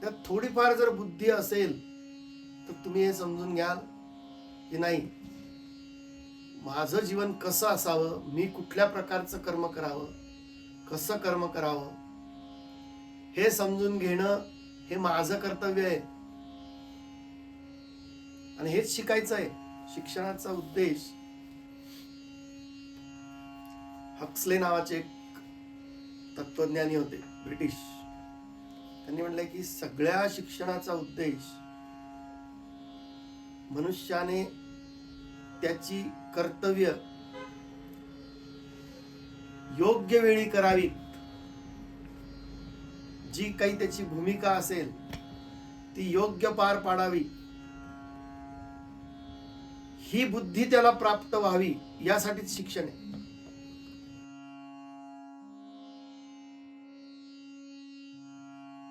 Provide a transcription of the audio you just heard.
त्यात थोडीफार जर बुद्धी असेल तर तुम्ही हे समजून घ्याल की नाही माझं जीवन कसं असावं मी कुठल्या प्रकारचं कर्म करावं कसं कर्म करावं हे समजून घेणं हे माझं कर्तव्य आहे. आणि हेच शिकायचं आहे. शिक्षणाचा उद्देश हक्सले नावाचे एक तत्वज्ञानी होते ब्रिटिश. त्यांनी की सगळ्या शिक्षणाचा उद्देश मनुष्याने त्याची कर्तव्य योग्य वेळी करावीत. जी काही त्याची भूमिका असेल ती योग्य पार पाडावी. ही बुद्धी त्याला प्राप्त व्हावी यासाठीच शिक्षण आहे.